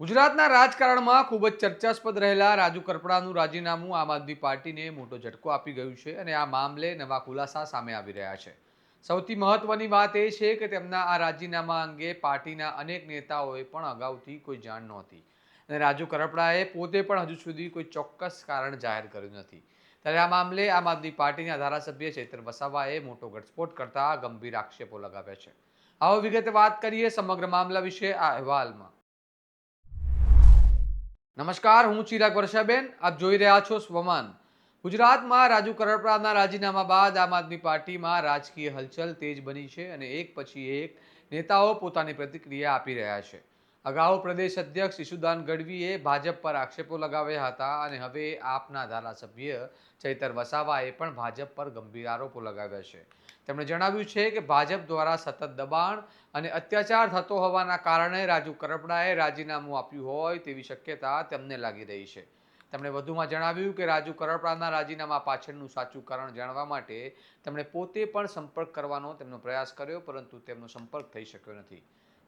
ગુજરાતના રાજકારણમાં ખૂબ જ ચર્ચાસ્પદ રહેલા રાજુ કરપડાનું રાજીનામું આમ આદમી પાર્ટીને મોટો ઝટકો આપી ગયું છે અને આ મામલે નવા ખુલાસા સામે આવી રહ્યા છે. સૌથી મહત્વની વાત એ છે કે તેમના આ રાજીનામા અંગે પાર્ટીના અનેક નેતાઓએ પણ અગાઉથી કોઈ જાણ નહોતી. અને રાજુ કરપડાએ પોતે પણ હજુ સુધી કોઈ ચોક્કસ કારણ જાહેર કર્યું નથી. ત્યારે આ મામલે આમ આદમી પાર્ટીના ધારાસભ્ય ચૈતર વસાવાએ મોટો ઘટસ્ફોટ કરતા ગંભીર આક્ષેપો લગાવ્યા છે. આવો વિગતે વાત કરીએ સમગ્ર મામલા વિશે આ અહેવાલમાં. નમસ્કાર, હું ચિરાગ વર્ષાબેન, આપ જોઈ રહ્યા છો સ્વમાન. ગુજરાતમાં રાજુ કરપડાના રાજીનામા બાદ આમ આદમી પાર્ટીમાં રાજકીય હલચલ તેજ બની છે અને એક પછી એક નેતાઓ પોતાની પ્રતિક્રિયા આપી રહ્યા છે. અગાઉ પ્રદેશ અધ્યક્ષ ઈશુદાન ગઢવીએ ભાજપ પર આક્ષેપો લગાવ્યા હતા અને હવે આપના ધારાસભ્ય ચૈતર વસાવાએ પણ ભાજપ પર ગંભીર આરોપો લગાવ્યા છે. તેમણે જણાવ્યું છે કે ભાજપ દ્વારા સતત દબાણ અને અત્યાચાર થતો હોવાના કારણે રાજુ કરપડાએ રાજીનામું આપ્યું હોય તેવી શક્યતા તેમને લાગી રહી છે. તેમણે વધુમાં જણાવ્યું કે રાજુ કરપડાના રાજીનામા પાછળનું સાચું કારણ જાણવા માટે તેમણે પોતે પણ સંપર્ક કરવાનો તેમનો પ્રયાસ કર્યો, પરંતુ તેમનો સંપર્ક થઈ શક્યો નથી.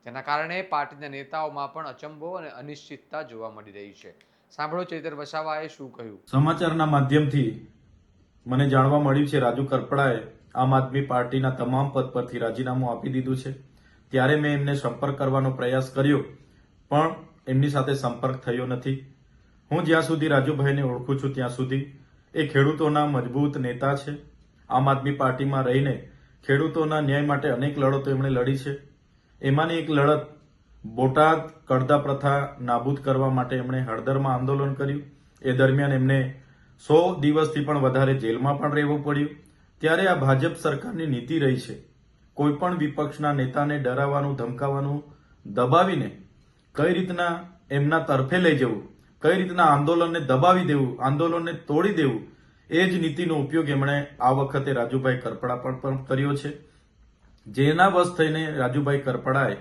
જેના કારણે પાર્ટીના નેતાઓમાં પણ અચંબો અને અનિશ્ચિતતા જોવા મળી રહી છે. સાંભળો ચેતર વસાવાએ શું કહ્યું? સમાચારના માધ્યમથી મને જાણવા મળ્યું છે, રાજુ કરપડાએ આમ આદમી પાર્ટીના તમામ પદ પરથી રાજીનામું આપી દીધું છે. ત્યારે મેં એમને સંપર્ક કરવાનો પ્રયાસ કર્યો, પણ એમની સાથે સંપર્ક થયો નથી. હું જ્યાં સુધી રાજુભાઈને ઓળખું છું ત્યાં સુધી એ ખેડૂતોના મજબૂત નેતા છે. આમ આદમી પાર્ટીમાં રહીને ખેડૂતોના ન્યાય માટે અનેક લડતો એમણે લડી છે. એમાંની એક લડત બોટાદ કડદા પ્રથા નાબૂદ કરવા માટે એમણે હળદરમાં આંદોલન કર્યું. એ દરમિયાન એમને સો દિવસથી પણ વધારે જેલમાં પણ રહેવું પડ્યું. ત્યારે આ ભાજપ સરકારની નીતિ રહી છે. કોઈ પણ વિપક્ષના નેતાને ડરાવવાનું, ધમકાવવાનું, દબાવીને કઈ રીતના એમના તરફે લઈ જવું, કઈ રીતના આંદોલનને દબાવી દેવું, આંદોલનને તોડી દેવું, એ જ નીતિનો ઉપયોગ એમણે આ વખતે રાજુભાઈ કરપડા પણ કર્યો છે. જેના વશ થઈને રાજુભાઈ કરપડાએ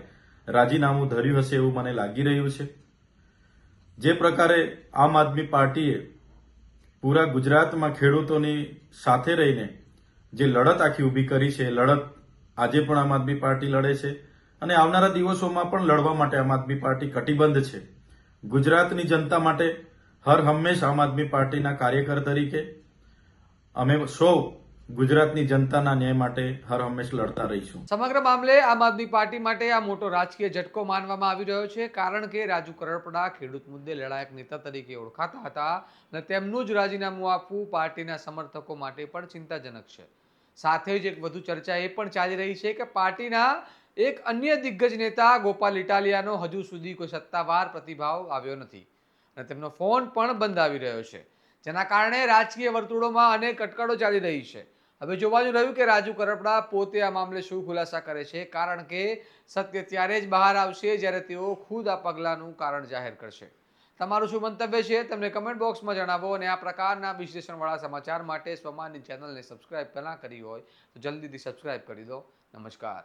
રાજીનામું ધર્યું હશે એવું મને લાગી રહ્યું છે. જે પ્રકારે આમ આદમી પાર્ટીએ પૂરા ગુજરાતમાં ખેડૂતોની સાથે રહીને જે લડત આખી ઊભી કરી છે લડત આજે પણ આમ આદમી પાર્ટી લડે છે અને આવનારા દિવસોમાં પણ લડવા માટે આમ આદમી પાર્ટી કટિબદ્ધ છે. ગુજરાતની જનતા માટે હર હંમેશ આમ આદમી પાર્ટીના કાર્યકર તરીકે અમે સૌ ગુજરાતની જનતાના ન્યાય માટે હર હંમેશ લડતા રહીશું. સમગ્ર મામલે આમ આદમી પાર્ટી માટે આ મોટો રાજકીય ઝટકો માનવામાં આવી રહ્યો છે કારણ કે રાજુ કરપડા ખેડૂત મુદ્દે લડાયક નેતા તરીકે ઓળખાતા હતા અને તેમનું જ રાજીનામું આપવું પાર્ટીના સમર્થકો માટે પણ ચિંતાજનક છે. સાથે જ એક વધુ ચર્ચા એ પણ ચાલી રહી છે કે પાર્ટીના એક અન્ય દિગ્ગજ નેતા ગોપાલ ઇટાલિયાનો હજુ સુધી કોઈ સત્તાવાર પ્રતિભાવ આવ્યો નથી અને તેમનો ફોન પણ બંધ આવી રહ્યો છે. જેના કારણે રાજકીય વર્તુળોમાં અનેક અટકળો ચાલી રહી છે. હવે જોવાનું રહ્યું કે રાજુ કરપડા પોતે આ મામલે શું ખુલાસા કરે છે, કારણ કે સત્ય ત્યારે જ બહાર આવશે જ્યારે તેઓ ખુદ આ પગલાંનું કારણ જાહેર કરશે. તમારું શું મંતવ્ય છે તમને કમેન્ટ બોક્સમાં જણાવો અને આ પ્રકારના વિશ્લેષણવાળા સમાચાર માટે સ્વમાનની ચેનલને સબસ્ક્રાઇબ પહેલાં કરી હોય તો જલ્દીથી સબસ્ક્રાઇબ કરી દો. નમસ્કાર.